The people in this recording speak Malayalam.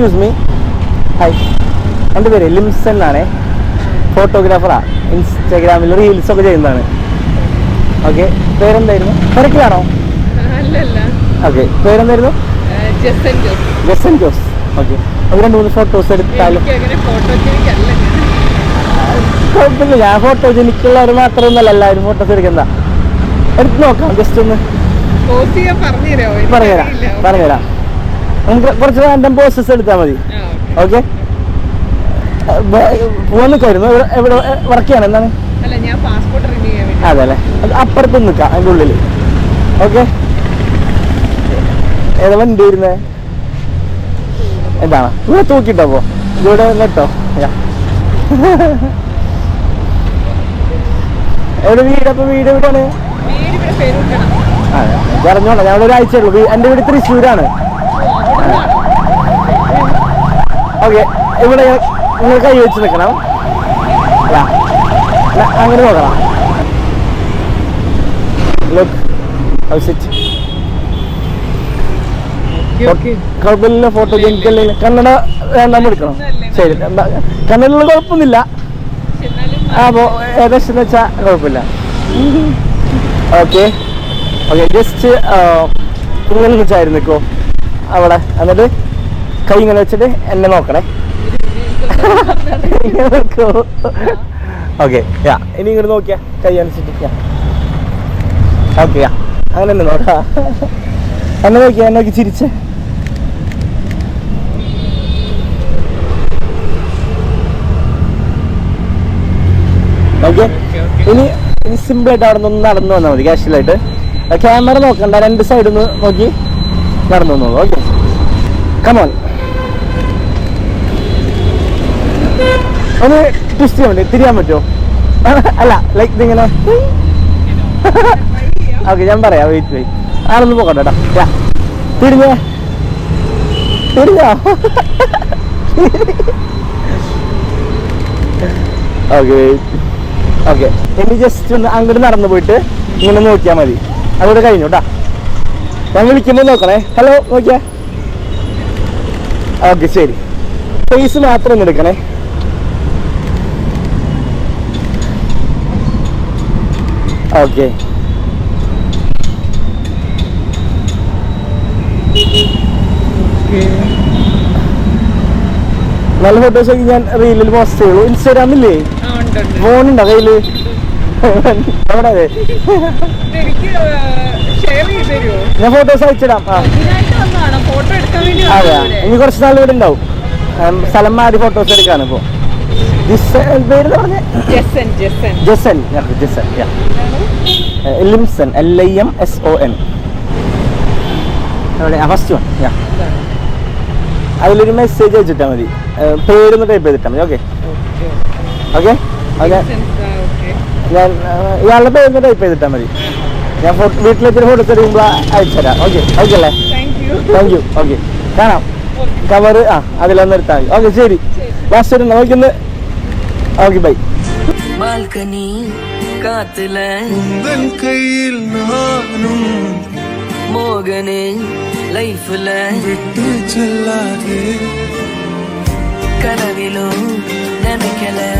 എക്സ്ക്യൂസ് മീ ഹായ് എന്റെ പേര് ലിംസൺ എന്നാണ്. ഫോട്ടോഗ്രാഫറാണ് ഇൻസ്റ്റാഗ്രാമിൽ റീൽസ് ഒക്കെ ചെയ്യുന്നതാണ്. ഓക്കെ പേരെന്തായിരുന്നു? തിരക്കിലാണോ? ഓക്കെ പേരെന്തായിരുന്നു? ജസൻ ജോസ്. ഓക്കെ ഒരു രണ്ട് മൂന്ന് ഫോട്ടോസ് എടുത്താലും കുഴപ്പമില്ല. ഞാൻ ഫോട്ടോ ജനിക്കുള്ളവർ മാത്രമൊന്നുമല്ല. എല്ലാവരും ഫോട്ടോസ് എടുക്കുന്ന എടുത്ത് നോക്കാം. ജസ്റ്റ് ഒന്ന് പറഞ്ഞുതരാം. പറഞ്ഞുതരാം. നമുക്ക് കുറച്ച് റാൻഡം പോസ്റ്റസ് എടുത്താൽ മതി. ഓക്കെ. പോകാൻ നിൽക്കുമായിരുന്നു എവിടെ വർക്ക് ചെയ്യണം എന്താണ്? അതെ അല്ലേ അത് അപ്പുറത്ത് നിൽക്കാം അതിന്റെ ഉള്ളിൽ ഓക്കെ ഏതാ വണ്ടി വരുന്നേ? എന്താണ്? ഇവിടെ തൂക്കിട്ടോ പോ. ഇവിടെ നെട്ടോ. എവിടെ വീട്? അപ്പൊ വീട് എവിടെയാണ്? പറഞ്ഞോളാം അതെ ഉള്ളൂ. വീ- എന്റെ വീട് തൃശ്ശൂരാണ്. ഓക്കെ ഇവിടെ നിങ്ങൾ കൈ വെച്ച് നിൽക്കണം. അങ്ങനെ നോക്കണം. ലുക്ക് കുഴപ്പമില്ല ഫോട്ടോ ജനിക്കല്ലേ കന്നഡ വേണ്ടാന്ന് എടുക്കണം. ശരി കന്നഡയിലുള്ള കുഴപ്പമൊന്നുമില്ല. അപ്പോൾ ഏകദേശം എന്ന് വെച്ചാൽ കുഴപ്പമില്ല. ഓക്കെ ഓക്കെ ജസ്റ്റ് ഇങ്ങനെ വെച്ചായിരുന്നു നിൽക്കോ അവിടെ എന്നിട്ട് കൈ ഇങ്ങനെ വെച്ചിട്ട് എന്നെ നോക്കണേ. ഓക്കെ യാ ഇനി ഇങ്ങോട്ട് നോക്കിയാ. കൈ അനുസരിച്ച് യാ. ഓക്കെ യാ അങ്ങനെ തന്നെ നോക്കാ. എന്നെ നോക്കിയാ എന്നെ നോക്കി ചിരിച്ച്. ഇനി സിമ്പിൾ ആയിട്ട് അവിടെ നിന്ന് നടന്നു വന്നാൽ മതി കാഷ്വലായിട്ട് ക്യാമറ നോക്കണ്ട രണ്ട് സൈഡിൽ നിന്ന് നോക്കി. നടന്നു വന്നോളൂ ഓക്കെ കമോൺ ഒന്ന് ട്വിസ്റ്റ് ചെയ്യാൻ വേണ്ടി തിരിയാൻ പറ്റുമോ അല്ല ലൈക്ക് ഇതിങ്ങനെ ഓക്കെ ഞാൻ പറയാം വെയിറ്റ് വെയിറ്റ് ആരൊന്നും പോകട്ടെ കേട്ടോ. തിരിഞ്ഞേ തിരിഞ്ഞോ ഓക്കെ ഓക്കെ ഇനി ജസ്റ്റ് ഒന്ന് അങ്ങോട്ട് നടന്നു പോയിട്ട് ഇങ്ങനെ നോക്കിയാൽ മതി. അതോടെ കഴിഞ്ഞു കേട്ടാ ഞാൻ വിളിക്കുമ്പോൾ നോക്കണേ. ഹലോ നോക്കിയാ. ഓക്കെ ശരി. ഫേസ് മാത്രം ഒന്ന് എടുക്കണേ. ഓക്കെ. നല്ല ഫോട്ടോസ് ഒക്കെ ഞാൻ റീലിൽ പോസ്റ്റ് ചെയ്യുള്ളൂ. ഇൻസ്റ്റാഗ്രാമില്ലേ ഫോണുണ്ടോ കയ്യിൽ അവിടെ ഞാൻ ഫോട്ടോസ് അയച്ചിടാം. ആ. അതെ? ഇനി കുറച്ച് നാൾ ഇവിടെ ഉണ്ടാവും. സ്ഥലം മാറി ഫോട്ടോസ് എടുക്കാണ് ഇപ്പോ. പേര് പറഞ്ഞ? Jason Jason. Limson L I M S O N first one യാ അതിലൊരു മെസ്സേജ് അയച്ചിട്ടാൽ മതി. പേര് പേരൊന്ന് ടൈപ്പ് ചെയ്തിട്ടാൽ മതി ഓക്കെ ഓക്കെ. ഓക്കെ. ഞാൻ ഇയാളുടെ പേരൊന്ന് ടൈപ്പ് ചെയ്തിട്ടാൽ മതി. ഞാൻ വീട്ടിലെത്തിരി ഫോട്ടോ എടുത്തിടുമ്പോൾ അയച്ചുതരാം ഓക്കെ ഓക്കെ അല്ലേ? താങ്ക് യു ഓക്കെ കാണാം. കവർ ആ അതിലൊന്ന് എടുത്താൽ മതി. ഓക്കെ ശരി. ലാസ്റ്റ് ഒരു നോക്കിന്ന് ഓക്കെ ബൈ ബാൽക്കണി കാത്തിലെ. കയ്യിൽ നാനും വിട്ടു ചെല്ലാതെ കനവിലും നനയ്ക്കലേ.